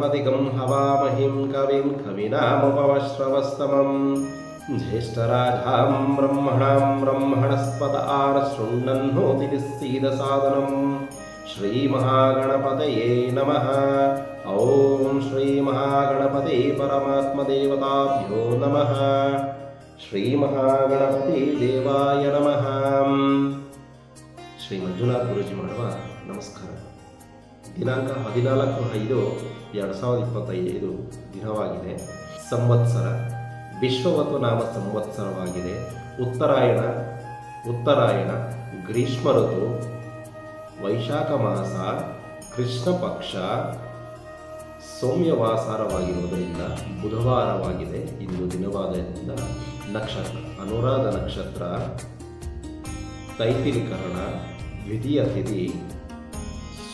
श्रीगणनां त्वगणपतिगं हवामहिं कविं कविनामुपवश्रवस्तमं ज्येष्ठराजां ब्रह्मणां ब्रह्मणस्पद आरशृण्वन्नोतिनिस्सीदसादनं श्रीमहागणपतये नमः ॐ श्रीमहागणपते परमात्मदेवताभ्यो नमः ಶ್ರೀಮಹಾಗಣಪತಿ ದೇವಾಯ ನಮಃ ಶ್ರೀ ಮಂಜುನಾಥ್ ಗುರುಜಿ ಮಾಡುವ ನಮಸ್ಕಾರ ದಿನಾಂಕ ಹದಿನಾಲ್ಕು ಐದು ಎರಡು ಸಾವಿರದ ಇಪ್ಪತ್ತೈದು ದಿನವಾಗಿದೆ. ಸಂವತ್ಸರ. ವಿಶ್ವವತು ನಾಮ ಸಂವತ್ಸರವಾಗಿದೆ. ಉತ್ತರಾಯಣ. ಉತ್ತರಾಯಣ. ಗ್ರೀಷ್ಮ ಋತು. ವೈಶಾಖ ಮಾಸ. ಕೃಷ್ಣ ಪಕ್ಷ. ಸೌಮ್ಯವಾಸಾರವಾಗಿರುವುದರಿಂದ ಬುಧವಾರವಾಗಿದೆ. ಇಂದು ದಿನವಾದದಿಂದ ನಕ್ಷತ್ರ. ಅನುರಾಧ ನಕ್ಷತ್ರ. ತೈತಿಲಿಕರಣ ದ್ವಿತೀಯ ತಿಥಿ.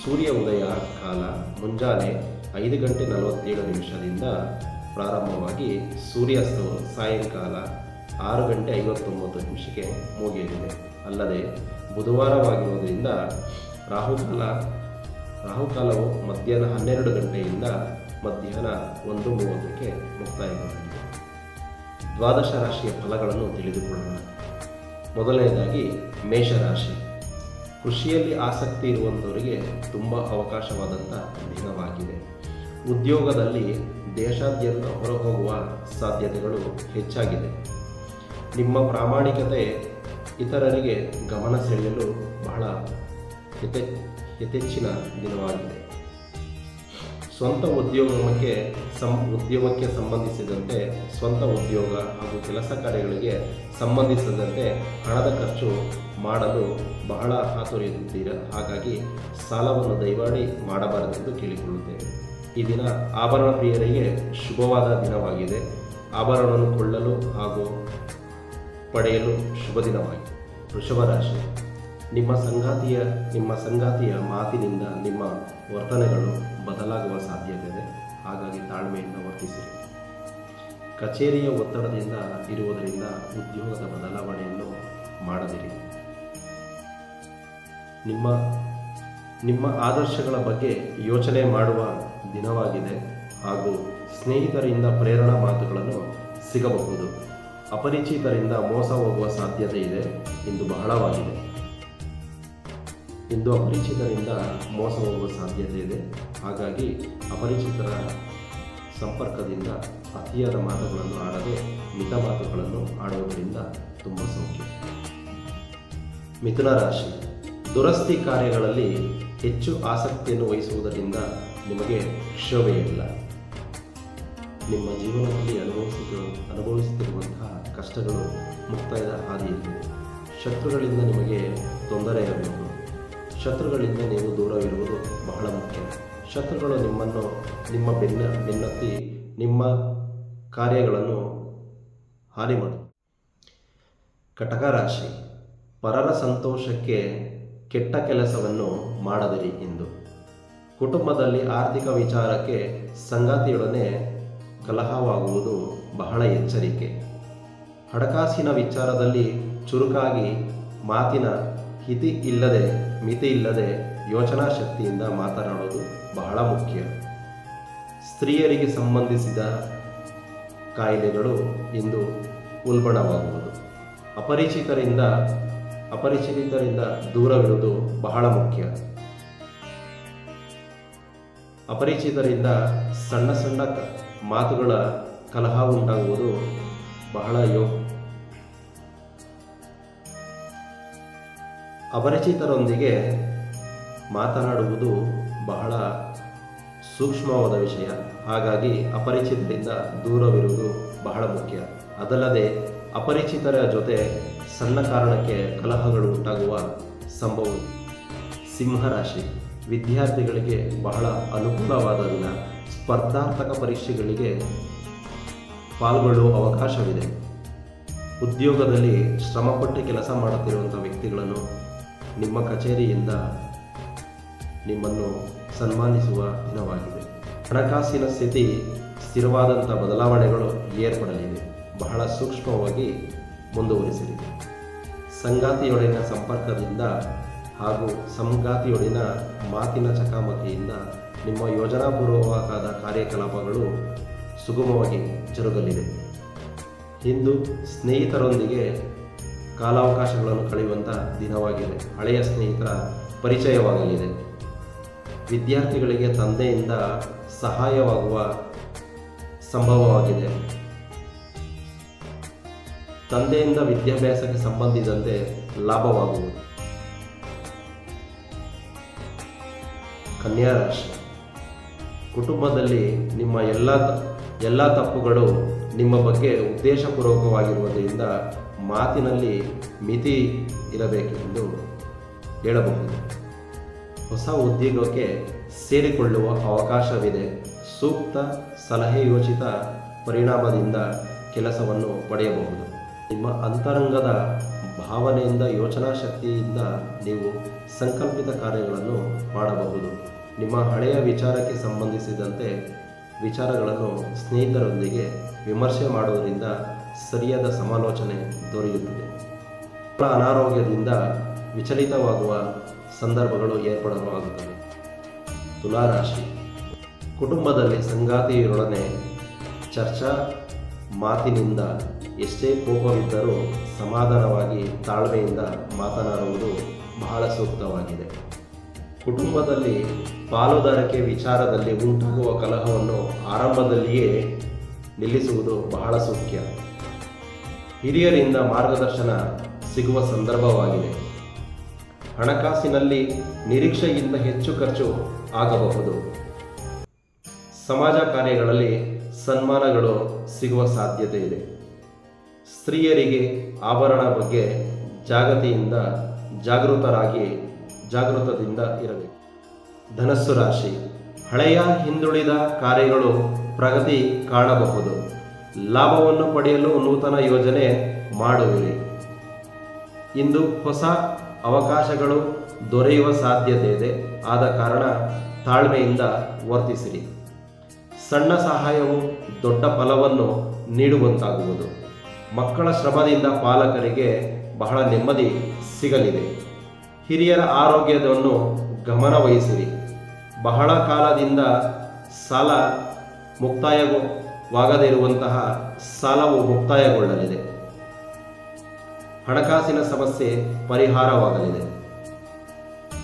ಸೂರ್ಯ ಉದಯ ಕಾಲ ಮುಂಜಾನೆ ಐದು ಗಂಟೆ ನಲವತ್ತೇಳು ನಿಮಿಷದಿಂದ ಪ್ರಾರಂಭವಾಗಿ ಸೂರ್ಯಾಸ್ತವು ಸಾಯಂಕಾಲ ಆರು ಗಂಟೆ ಐವತ್ತೊಂಬತ್ತು ನಿಮಿಷಕ್ಕೆ ಮುಗಿಯಲಿದೆ. ಅಲ್ಲದೆ ಬುಧವಾರವಾಗಿರುವುದರಿಂದ ರಾಹುಕಾಲ, ರಾಹುಕಾಲವು ಮಧ್ಯಾಹ್ನ ಹನ್ನೆರಡು ಗಂಟೆಯಿಂದ ಮಧ್ಯಾಹ್ನ ಒಂದು ಮೂವತ್ತಕ್ಕೆ ಮುಕ್ತಾಯಗೊಳ್ಳಲಿದೆ ದ್ವಾದಶ ರಾಶಿಯ ಫಲಗಳನ್ನು ತಿಳಿದುಕೊಳ್ಳೋಣ. ಮೊದಲನೆಯದಾಗಿ ಮೇಷರಾಶಿ. ಕೃಷಿಯಲ್ಲಿ ಆಸಕ್ತಿ ಇರುವಂಥವರಿಗೆ ತುಂಬ ಅವಕಾಶವಾದಂಥ ದಿನವಾಗಿದೆ. ಉದ್ಯೋಗದಲ್ಲಿ ದೇಶಾದ್ಯಂತ ಹೊರಹೋಗುವ ಸಾಧ್ಯತೆಗಳು ಹೆಚ್ಚಾಗಿದೆ. ನಿಮ್ಮ ಪ್ರಾಮಾಣಿಕತೆ ಇತರರಿಗೆ ಗಮನ ಸೆಳೆಯಲು ಬಹಳ ಯಥೆ ಯಥೆಚ್ಚಿನ ದಿನವಾಗಿದೆ. ಸ್ವಂತ ಉದ್ಯೋಗಕ್ಕೆ ಸಂ, ಉದ್ಯಮಕ್ಕೆ ಸಂಬಂಧಿಸಿದಂತೆ ಸ್ವಂತ ಉದ್ಯೋಗ ಹಾಗೂ ಕೆಲಸ ಕಾರ್ಯಗಳಿಗೆ ಸಂಬಂಧಿಸಿದಂತೆ ಹಣದ ಖರ್ಚು ಮಾಡಲು ಬಹಳ ಹಾತೊರೆಯುತ್ತೀರ ಹಾಗಾಗಿ ಸಾಲವನ್ನು ದಯಮಾಡಿ ಮಾಡಬಾರದೆಂದು ಕೇಳಿಕೊಳ್ಳುತ್ತೇವೆ ಈ ದಿನ ಆಭರಣ ಪ್ರಿಯರಿಗೆ ಶುಭವಾದ ದಿನವಾಗಿದೆ. ಆಭರಣವನ್ನು ಕೊಳ್ಳಲು ಹಾಗೂ ಪಡೆಯಲು ಶುಭ ದಿನವಾಗಿದೆ. ವೃಷಭ ರಾಶಿ, ನಿಮ್ಮ ಸಂಗಾತಿಯ ನಿಮ್ಮ ಸಂಗಾತಿಯ ಮಾತಿನಿಂದ ನಿಮ್ಮ ವರ್ತನೆಗಳು ಬದಲಾಗುವ ಸಾಧ್ಯತೆ ಇದೆ ಹಾಗಾಗಿ ತಾಳ್ಮೆಯಿಂದ ವರ್ತಿಸಿರಿ. ಕಚೇರಿಯ ಒತ್ತಡದಿಂದ ಇರುವುದರಿಂದ ಉದ್ಯೋಗದ ಬದಲಾವಣೆಯನ್ನು ಮಾಡದಿರಿ. ನಿಮ್ಮ ನಿಮ್ಮ ಆದರ್ಶಗಳ ಬಗ್ಗೆ ಯೋಚನೆ ಮಾಡುವ ದಿನವಾಗಿದೆ ಹಾಗೂ ಸ್ನೇಹಿತರಿಂದ ಪ್ರೇರಣಾ ಮಾತುಗಳನ್ನು ಸಿಗಬಹುದು. ಅಪರಿಚಿತರಿಂದ ಮೋಸ ಹೋಗುವ ಸಾಧ್ಯತೆ ಇದೆ ಇಂದು ಬಹಳವಾಗಿದೆ. ಇಂದು ಅಪರಿಚಿತರಿಂದ ಮೋಸ ಹೋಗುವ ಸಾಧ್ಯತೆ ಇದೆ. ಹಾಗಾಗಿ ಅಪರಿಚಿತರ ಸಂಪರ್ಕದಿಂದ ಅತಿಯಾದ ಮಾತುಗಳನ್ನು ಆಡದೆ ಮಿತ ಮಾತುಗಳನ್ನು ಆಡುವುದರಿಂದ ತುಂಬ ಸೌಖ್ಯ. ಮಿಥುನ ರಾಶಿ. ದುರಸ್ತಿ ಕಾರ್ಯಗಳಲ್ಲಿ ಹೆಚ್ಚು ಆಸಕ್ತಿಯನ್ನು ವಹಿಸುವುದರಿಂದ ನಿಮಗೆ ಕ್ಷೋಭೆಯಿಲ್ಲ ನಿಮ್ಮ ಜೀವನದಲ್ಲಿ ಅನುಭವಿಸಿದ, ಅನುಭವಿಸುತ್ತಿರುವಂತಹ ಕಷ್ಟಗಳು ಮುಕ್ತಾಯದ ಹಾದಿಯಲ್ಲಿ ಶತ್ರುಗಳಿಂದ ನಿಮಗೆ ತೊಂದರೆ ಇರಬಹುದು ಶತ್ರುಗಳಿಂದ ನೀವು ದೂರವಿರುವುದು ಬಹಳ ಮುಖ್ಯ. ಶತ್ರುಗಳು ನಿಮ್ಮನ್ನು, ನಿಮ್ಮ ಬೆನ್ನ, ಬೆನ್ನತ್ತಿ ನಿಮ್ಮ ಕಾರ್ಯಗಳನ್ನು ಹಾನಿ ಮಾಡು. ಕಟಕ ರಾಶಿ, ಪರರ ಸಂತೋಷಕ್ಕೆ ಕೆಟ್ಟ ಕೆಲಸವನ್ನು ಮಾಡದಿರಿ ಎಂದು. ಕುಟುಂಬದಲ್ಲಿ ಆರ್ಥಿಕ ವಿಚಾರಕ್ಕೆ ಸಂಗಾತಿಯೊಡನೆ ಕಲಹವಾಗುವುದು ಬಹಳ ಎಚ್ಚರಿಕೆ. ಹಣಕಾಸಿನ ವಿಚಾರದಲ್ಲಿ ಚುರುಕಾಗಿ ಮಾತಿನ ಹಿತಿ ಇಲ್ಲದೆ, ಮಿತಿ ಇಲ್ಲದೆ ಯೋಚನಾ ಶಕ್ತಿಯಿಂದ ಮಾತನಾಡೋದು ಬಹಳ ಮುಖ್ಯ. ಸ್ತ್ರೀಯರಿಗೆ ಸಂಬಂಧಿಸಿದ ಕಾಯಿಲೆಗಳು ಇಂದು ಉಲ್ಬಣವಾಗುವುದು. ಅಪರಿಚಿತರಿಂದ ಅಪರಿಚಿತರಿಂದ ದೂರವಿರುವುದು ಬಹಳ ಮುಖ್ಯ. ಅಪರಿಚಿತರಿಂದ ಸಣ್ಣ ಸಣ್ಣ ಮಾತುಗಳ ಕಲಹ ಉಂಟಾಗುವುದು ಬಹಳ ಯೋ, ಅಪರಿಚಿತರೊಂದಿಗೆ ಮಾತನಾಡುವುದು ಬಹಳ ಸೂಕ್ಷ್ಮವಾದ ವಿಷಯ. ಹಾಗಾಗಿ ಅಪರಿಚಿತರಿಂದ ದೂರವಿರುವುದು ಬಹಳ ಮುಖ್ಯ. ಅದಲ್ಲದೆ ಅಪರಿಚಿತರ ಜೊತೆ ಸಣ್ಣ ಕಾರಣಕ್ಕೆ ಕಲಹಗಳು ಉಂಟಾಗುವ ಸಂಭವ ಸಿಂಹರಾಶಿ. ವಿದ್ಯಾರ್ಥಿಗಳಿಗೆ ಬಹಳ ಅನುಕೂಲವಾದ ದಿನ. ಸ್ಪರ್ಧಾತ್ಮಕ ಪರೀಕ್ಷೆಗಳಿಗೆ ಪಾಲ್ಗೊಳ್ಳುವ ಅವಕಾಶವಿದೆ. ಉದ್ಯೋಗದಲ್ಲಿ ಶ್ರಮಪಟ್ಟು ಕೆಲಸ ಮಾಡುತ್ತಿರುವಂಥ ವ್ಯಕ್ತಿಗಳನ್ನು ನಿಮ್ಮ ಕಚೇರಿಯಿಂದ ನಿಮ್ಮನ್ನು ಸನ್ಮಾನಿಸುವ ದಿನವಾಗಿದೆ. ಹಣಕಾಸಿನ ಸ್ಥಿತಿ ಸ್ಥಿರವಾದಂಥ ಬದಲಾವಣೆಗಳು ಏರ್ಪಡಲಿವೆ. ಬಹಳ ಸೂಕ್ಷ್ಮವಾಗಿ ಮುಂದುವರಿಸಲಿದೆ. ಸಂಗಾತಿಯೊಡನ ಸಂಪರ್ಕದಿಂದ ಹಾಗೂ ಸಂಗಾತಿಯೊಡನ ಮಾತಿನ ಚಕಾಮಕಿಯಿಂದ ನಿಮ್ಮ ಯೋಜನಾಪೂರ್ವಕವಾದ ಕಾರ್ಯಕಲಾಪಗಳು ಸುಗಮವಾಗಿ ಜರುಗಲಿವೆ. ಇಂದು ಸ್ನೇಹಿತರೊಂದಿಗೆ ಕಾಲಾವಕಾಶಗಳನ್ನು ಕಳೆಯುವಂಥ ದಿನವಾಗಿದೆ. ಹಳೆಯ ಸ್ನೇಹಿತರ ಪರಿಚಯವಾಗಲಿದೆ. ವಿದ್ಯಾರ್ಥಿಗಳಿಗೆ ತಂದೆಯಿಂದ ಸಹಾಯವಾಗುವ ಸಂಭವವಾಗಿದೆ. ತಂದೆಯಿಂದ ವಿದ್ಯಾಭ್ಯಾಸಕ್ಕೆ ಸಂಬಂಧಿಸಿದಂತೆ ಲಾಭವಾಗುವುದು. ಕನ್ಯಾ ರಾಶಿ. ಕುಟುಂಬದಲ್ಲಿ ನಿಮ್ಮ ಎಲ್ಲ ಎಲ್ಲ ತಪ್ಪುಗಳು ನಿಮ್ಮ ಬಗ್ಗೆ ಉದ್ದೇಶಪೂರ್ವಕವಾಗಿರುವುದರಿಂದ ಮಾತಿನಲ್ಲಿ ಮಿತಿ ಇರಬೇಕೆಂದು ಹೇಳಬಹುದು. ಹೊಸ ಉದ್ಯೋಗಕ್ಕೆ ಸೇರಿಕೊಳ್ಳುವ ಅವಕಾಶವಿದೆ. ಸೂಕ್ತ ಸಲಹೆ ಯೋಚಿತ ಪರಿಣಾಮದಿಂದ ಕೆಲಸವನ್ನು ಪಡೆಯಬಹುದು. ನಿಮ್ಮ ಅಂತರಂಗದ ಭಾವನೆಯಿಂದ ಯೋಚನಾ ಶಕ್ತಿಯಿಂದ ನೀವು ಸಂಕಲ್ಪಿತ ಕಾರ್ಯಗಳನ್ನು ಮಾಡಬಹುದು. ನಿಮ್ಮ ಹಳೆಯ ವಿಚಾರಕ್ಕೆ ಸಂಬಂಧಿಸಿದಂತೆ ವಿಚಾರಗಳನ್ನು ಸ್ನೇಹಿತರೊಂದಿಗೆ ವಿಮರ್ಶೆ ಮಾಡುವುದರಿಂದ ಸರಿಯಾದ ಸಮಾಲೋಚನೆ ದೊರೆಯುತ್ತದೆ. ಅನಾರೋಗ್ಯದಿಂದ ವಿಚಲಿತವಾಗುವ ಸಂದರ್ಭಗಳು ಏರ್ಪಡಲಾಗುತ್ತವೆ ತುಲಾರಾಶಿ. ಕುಟುಂಬದಲ್ಲಿ ಸಂಗಾತಿಯರೊಡನೆ ಚರ್ಚಾ ಮಾತಿನಿಂದ ಎಷ್ಟೇ ಕೋಪವಿದ್ದರೂ ಸಮಾಧಾನವಾಗಿ ತಾಳ್ಮೆಯಿಂದ ಮಾತನಾಡುವುದು ಬಹಳ ಸೂಕ್ತವಾಗಿದೆ. ಕುಟುಂಬದಲ್ಲಿ ಪಾಲುದಾರಿಕೆ ವಿಚಾರದಲ್ಲಿ ಉಂಟಾಗುವ ಕಲಹವನ್ನು ಆರಂಭದಲ್ಲಿಯೇ ನಿಲ್ಲಿಸುವುದು ಬಹಳ ಸೂಕ್ಯ ಹಿರಿಯರಿಂದ ಮಾರ್ಗದರ್ಶನ ಸಿಗುವ ಸಂದರ್ಭವಾಗಿದೆ. ಹಣಕಾಸಿನಲ್ಲಿ ನಿರೀಕ್ಷೆಗಿಂತ ಹೆಚ್ಚು ಖರ್ಚು ಆಗಬಹುದು. ಸಮಾಜ ಕಾರ್ಯಗಳಲ್ಲಿ ಸನ್ಮಾನಗಳು ಸಿಗುವ ಸಾಧ್ಯತೆ ಇದೆ. ಸ್ತ್ರೀಯರಿಗೆ ಆಭರಣ ಬಗ್ಗೆ ಜಾಗತಿಯಿಂದ ಜಾಗೃತರಾಗಿ ಜಾಗೃತದಿಂದ ಇರಬೇಕು. ಧನಸ್ಸು ರಾಶಿ. ಹಳೆಯ ಹಿಂದುಳಿದ ಕಾರ್ಯಗಳು ಪ್ರಗತಿ ಕಾಣಬಹುದು. ಲಾಭವನ್ನು ಪಡೆಯಲು ನೂತನ ಯೋಜನೆ ಮಾಡುವಿರಿ. ಇಂದು ಹೊಸ ಅವಕಾಶಗಳು ದೊರೆಯುವ ಸಾಧ್ಯತೆ ಇದೆ ಆದ ಕಾರಣ ತಾಳ್ಮೆಯಿಂದ ವರ್ತಿಸಿರಿ. ಸಣ್ಣ ಸಹಾಯವು ದೊಡ್ಡ ಫಲವನ್ನು ನೀಡುವಂತಾಗುವುದು. ಮಕ್ಕಳ ಶ್ರಮದಿಂದ ಪಾಲಕರಿಗೆ ಬಹಳ ನೆಮ್ಮದಿ ಸಿಗಲಿದೆ. ಹಿರಿಯರ ಆರೋಗ್ಯವನ್ನು ಗಮನವಹಿಸಿರಿ. ಬಹಳ ಕಾಲದಿಂದ ಸಾಲ ಮುಕ್ತಾಯವಾಗದಿರುವಂತಹ ಸಾಲವು ಮುಕ್ತಾಯಗೊಳ್ಳಲಿದೆ. ಹಣಕಾಸಿನ ಸಮಸ್ಯೆ ಪರಿಹಾರವಾಗಲಿದೆ.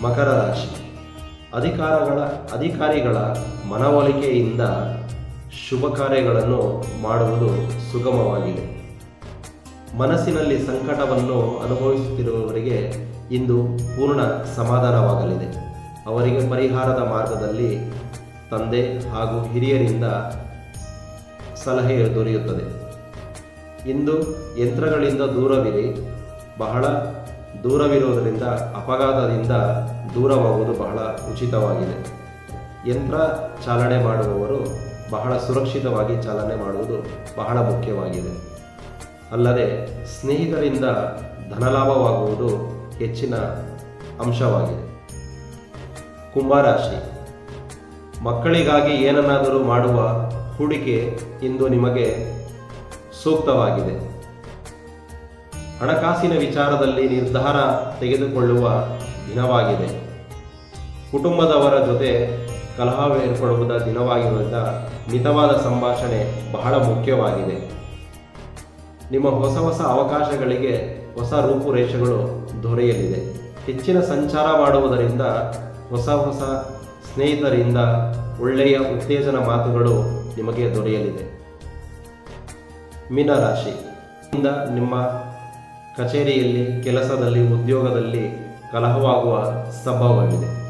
ಮಕರ ರಾಶಿ ಅಧಿಕಾರಗಳ, ಅಧಿಕಾರಿಗಳ ಮನವೊಲಿಕೆಯಿಂದ ಶುಭ ಕಾರ್ಯಗಳನ್ನು ಮಾಡುವುದು ಸುಗಮವಾಗಿದೆ. ಮನಸ್ಸಿನಲ್ಲಿ ಸಂಕಟವನ್ನು ಅನುಭವಿಸುತ್ತಿರುವವರಿಗೆ ಇಂದು ಪೂರ್ಣ ಸಮಾಧಾನವಾಗಲಿದೆ. ಅವರಿಗೆ ಪರಿಹಾರದ ಮಾರ್ಗದಲ್ಲಿ ತಂದೆ ಹಾಗೂ ಹಿರಿಯರಿಂದ ಸಲಹೆ ದೊರೆಯುತ್ತದೆ. ಇಂದು ಯಂತ್ರಗಳಿಂದ ದೂರವಿರಿ. ಬಹಳ ದೂರವಿರುವುದರಿಂದ ಅಪಘಾತದಿಂದ ದೂರವಾಗುವುದು ಬಹಳ ಉಚಿತವಾಗಿದೆ. ಯಂತ್ರ ಚಾಲನೆ ಮಾಡುವವರು ಬಹಳ ಸುರಕ್ಷಿತವಾಗಿ ಚಾಲನೆ ಮಾಡುವುದು ಬಹಳ ಮುಖ್ಯವಾಗಿದೆ. ಅಲ್ಲದೆ, ಸ್ನೇಹಿತರಿಂದ ಧನಲಾಭವಾಗುವುದು ಹೆಚ್ಚಿನ ಅಂಶವಾಗಿದೆ. ಕುಂಭರಾಶಿ. ಮಕ್ಕಳಿಗಾಗಿ ಏನನ್ನಾದರೂ ಮಾಡುವ ಹೂಡಿಕೆ ಇಂದು ನಿಮಗೆ ಸೂಕ್ತವಾಗಿದೆ. ಹಣಕಾಸಿನ ವಿಚಾರದಲ್ಲಿ ನಿರ್ಧಾರ ತೆಗೆದುಕೊಳ್ಳುವ ದಿನವಾಗಿದೆ. ಕುಟುಂಬದವರ ಜೊತೆ ಕಲಹ ಏರ್ಪಡುವುದ ದಿನವಾಗಿರುವುದರಿಂದ ಮಿತವಾದ ಸಂಭಾಷಣೆ ಬಹಳ ಮುಖ್ಯವಾಗಿದೆ. ನಿಮ್ಮ ಹೊಸ ಹೊಸ ಅವಕಾಶಗಳಿಗೆ ಹೊಸ ರೂಪುರೇಷೆಗಳು ದೊರೆಯಲಿದೆ. ಹೆಚ್ಚಿನ ಸಂಚಾರ ಮಾಡುವುದರಿಂದ ಹೊಸ ಹೊಸ ಸ್ನೇಹಿತರಿಂದ ಒಳ್ಳೆಯ ಉತ್ತೇಜನ ಮಾತುಗಳು ನಿಮಗೆ ದೊರೆಯಲಿದೆ. ಮೀನರಾಶಿ ಇಂದ ನಿಮ್ಮ ಕಚೇರಿಯಲ್ಲಿ, ಕೆಲಸದಲ್ಲಿ, ಉದ್ಯೋಗದಲ್ಲಿ ಕಲಹವಾಗುವ ಸಂಭವವಿದೆ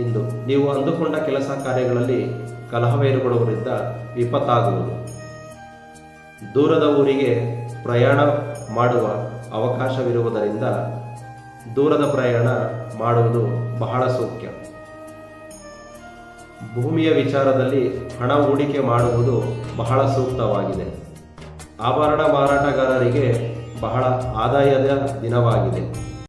ಇಂದು ನೀವು ಅಂದುಕೊಂಡ ಕೆಲಸ ಕಾರ್ಯಗಳಲ್ಲಿ ಕಲಹವೇರ್ಪಡುವುದರಿಂದ ವಿಪತ್ತಾಗುವುದು. ದೂರದ ಊರಿಗೆ ಪ್ರಯಾಣ ಮಾಡುವ ಅವಕಾಶವಿರುವುದರಿಂದ ದೂರದ ಪ್ರಯಾಣ ಮಾಡುವುದು ಬಹಳ ಸೂಕ್ಯ ಭೂಮಿಯ ವಿಚಾರದಲ್ಲಿ ಹಣ ಹೂಡಿಕೆ ಮಾಡುವುದು ಬಹಳ ಸೂಕ್ತವಾಗಿದೆ. ಆಭರಣ ಮಾರಾಟಗಾರರಿಗೆ ಬಹಳ ಆದಾಯದ ದಿನವಾಗಿದೆ.